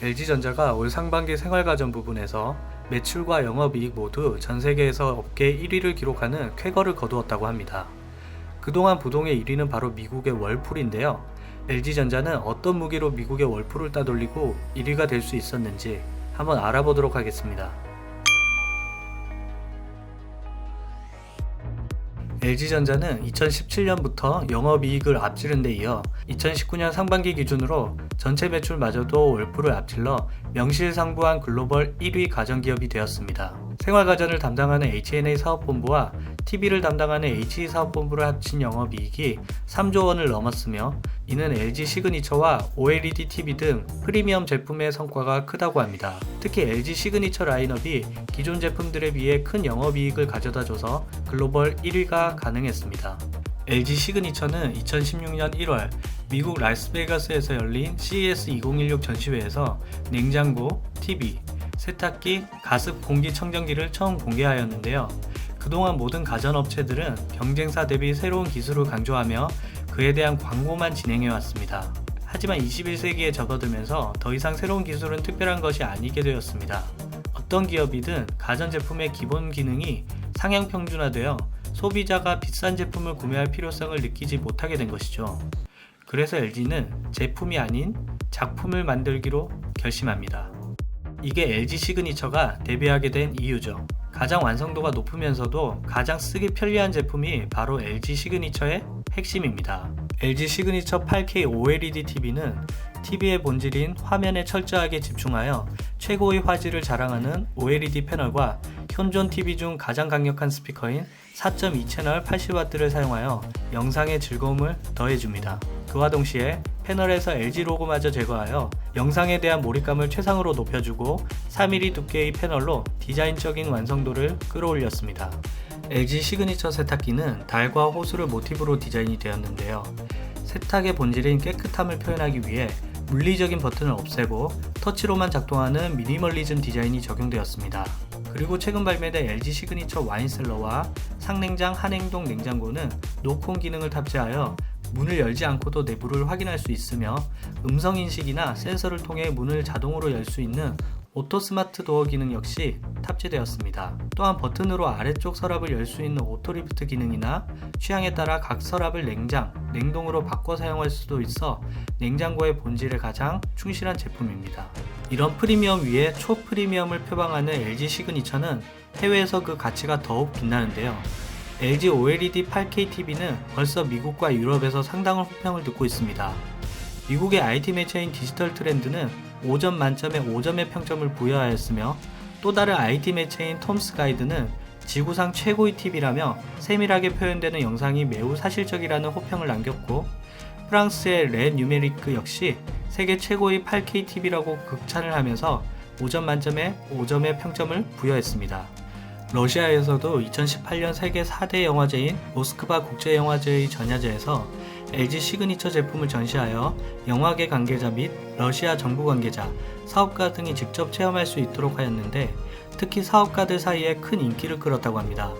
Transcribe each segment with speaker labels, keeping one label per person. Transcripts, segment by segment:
Speaker 1: LG전자가 올 상반기 생활가전 부분에서 매출과 영업이익 모두 전 세계에서 업계 1위를 기록하는 쾌거를 거두었다고 합니다. 그동안 부동의 1위는 바로 미국의 월풀인데요. LG전자는 어떤 무기로 미국의 월풀을 따돌리고 1위가 될 수 있었는지 한번 알아보도록 하겠습니다. LG전자는 2017년부터 영업이익을 앞지른 데 이어 2019년 상반기 기준으로 전체 매출마저도 월풀을 앞질러 명실상부한 글로벌 1위 가전기업이 되었습니다. 생활가전을 담당하는 H&A 사업본부와 TV를 담당하는 HE 사업본부를 합친 영업이익이 3조 원을 넘었으며 이는 LG 시그니처와 OLED TV 등 프리미엄 제품의 성과가 크다고 합니다. 특히 LG 시그니처 라인업이 기존 제품들에 비해 큰 영업이익을 가져다줘서 글로벌 1위가 가능했습니다. LG 시그니처는 2016년 1월 미국 라스베가스에서 열린 CES 2016 전시회에서 냉장고, TV, 세탁기, 가습 공기청정기를 처음 공개하였는데요. 그동안 모든 가전업체들은 경쟁사 대비 새로운 기술을 강조하며 그에 대한 광고만 진행해 왔습니다. 하지만 21세기에 접어들면서 더 이상 새로운 기술은 특별한 것이 아니게 되었습니다. 어떤 기업이든 가전제품의 기본 기능이 상향 평준화되어 소비자가 비싼 제품을 구매할 필요성을 느끼지 못하게 된 것이죠. 그래서 LG는 제품이 아닌 작품을 만들기로 결심합니다. 이게 LG 시그니처가 데뷔하게 된 이유죠. 가장 완성도가 높으면서도 가장 쓰기 편리한 제품이 바로 LG 시그니처의 핵심입니다. LG 시그니처 8K OLED TV는 TV의 본질인 화면에 철저하게 집중하여 최고의 화질을 자랑하는 OLED 패널과 현존 TV 중 가장 강력한 스피커인 4.2 채널 80W를 사용하여 영상의 즐거움을 더해줍니다. 그와 동시에 패널에서 LG 로고마저 제거하여 영상에 대한 몰입감을 최상으로 높여주고 3mm 두께의 패널로 디자인적인 완성도를 끌어올렸습니다. LG 시그니처 세탁기는 달과 호수를 모티브로 디자인이 되었는데요. 세탁의 본질인 깨끗함을 표현하기 위해 물리적인 버튼을 없애고 터치로만 작동하는 미니멀리즘 디자인이 적용되었습니다. 그리고 최근 발매된 LG 시그니처 와인셀러와 상냉장 한행동 냉장고는 노콘 기능을 탑재하여 문을 열지 않고도 내부를 확인할 수 있으며 음성 인식이나 센서를 통해 문을 자동으로 열 수 있는 오토 스마트 도어 기능 역시 탑재되었습니다. 또한 버튼으로 아래쪽 서랍을 열 수 있는 오토 리프트 기능이나 취향에 따라 각 서랍을 냉장, 냉동으로 바꿔 사용할 수도 있어 냉장고의 본질에 가장 충실한 제품입니다. 이런 프리미엄 위에 초프리미엄을 표방하는 LG 시그니처는 해외에서 그 가치가 더욱 빛나는데요. LG OLED 8K TV는 벌써 미국과 유럽에서 상당한 호평을 듣고 있습니다. 미국의 IT 매체인 디지털 트렌드는 5점 만점에 5점의 평점을 부여하였으며 또 다른 IT 매체인 톰스 가이드는 지구상 최고의 TV라며 세밀하게 표현되는 영상이 매우 사실적이라는 호평을 남겼고 프랑스의 레 뉴메리크 역시 세계 최고의 8K TV라고 극찬을 하면서 5점 만점에 5점의 평점을 부여했습니다. 러시아에서도 2018년 세계 4대 영화제인 모스크바 국제영화제의 전야제에서 LG 시그니처 제품을 전시하여 영화계 관계자 및 러시아 정부 관계자, 사업가 등이 직접 체험할 수 있도록 하였는데 특히 사업가들 사이에 큰 인기를 끌었다고 합니다.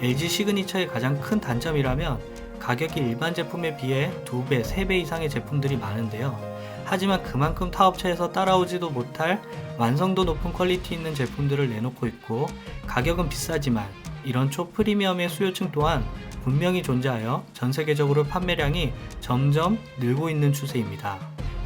Speaker 1: LG 시그니처의 가장 큰 단점이라면 가격이 일반 제품에 비해 2배, 3배 이상의 제품들이 많은데요. 하지만 그만큼 타 업체에서 따라오지도 못할 완성도 높은 퀄리티 있는 제품들을 내놓고 있고 가격은 비싸지만 이런 초프리미엄의 수요층 또한 분명히 존재하여 전 세계적으로 판매량이 점점 늘고 있는 추세입니다.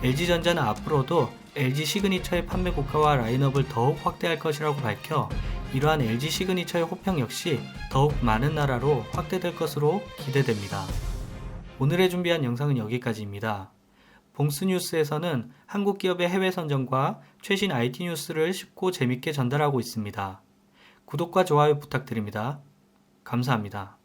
Speaker 1: LG전자는 앞으로도 LG 시그니처의 판매 국가와 라인업을 더욱 확대할 것이라고 밝혀 이러한 LG 시그니처의 호평 역시 더욱 많은 나라로 확대될 것으로 기대됩니다. 오늘의 준비한 영상은 여기까지입니다. 봉스 뉴스에서는 한국 기업의 해외 선정과 최신 IT 뉴스를 쉽고 재밌게 전달하고 있습니다. 구독과 좋아요 부탁드립니다. 감사합니다.